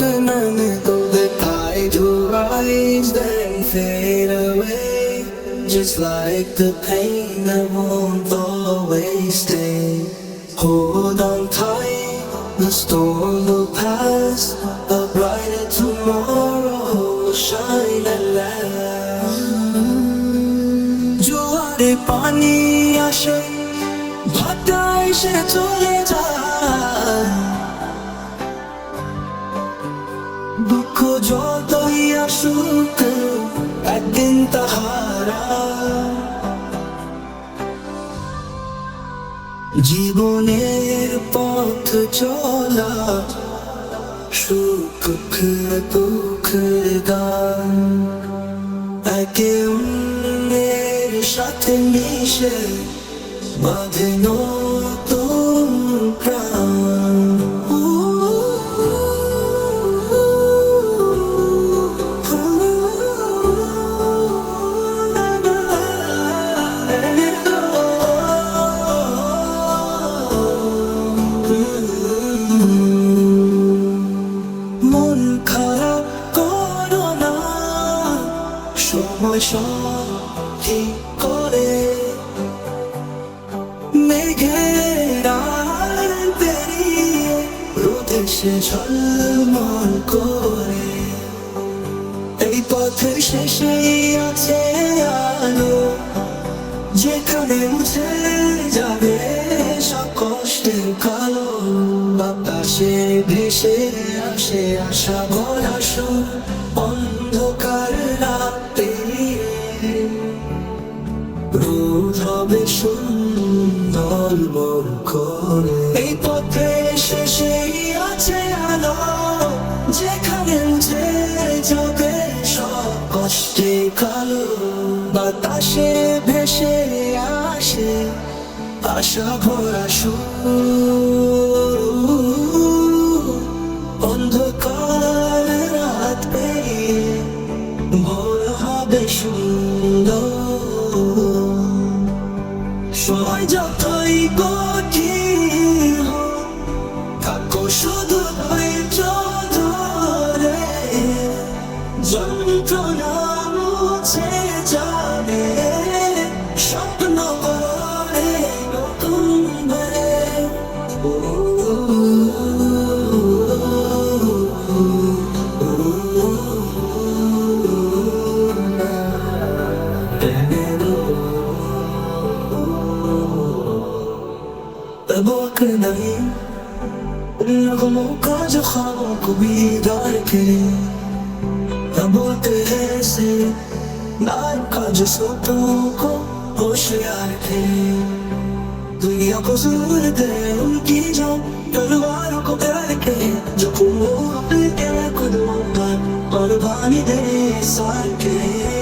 none that hide your eyes then fade away just like the pain that won't always stay hold on tight the storm will pass a brighter tomorrow will shine at last জোয়ারে পানি আসে ভাটায় সে চলে যায় যতই একদিন তাহারা। জীবনের পথ চলা, সুখ দুঃখ গান। একে অন্যের সাথে মিশে বাঁধে নতুন প্রাণ। ঠিক করে। মেঘের পেরিয়ে রোদে সে ঝলমল করে। এই পথের শেষে আছে আলো, যেখানে মুছে যাবে সব কালো। বাতাসে ভেসে আসে আশা ভরা সুর সুন্দর করে। এই পথে শেষে আছে আলো, যেখানে মুছে যাবে সব কষ্টে কালো। বাতাসে ভেসে আসে আশা ভরা অন্ধকার রাত পেরিয়ে ভোর হবে সুন্দর। সময় যতই কঠিন থাকো শুধু ধরে যন্ত্রণা মুছে যাবে স্বপ্ন أبوك نعيم نغمك جخاك بيدارك لي أبوك هيسي نارك جسوتك होशियार थे दुनिया को जरूर दे उनकी जो तलवारों को प्यार के जो खून अपने खुद पर कुर्बानी दे सार के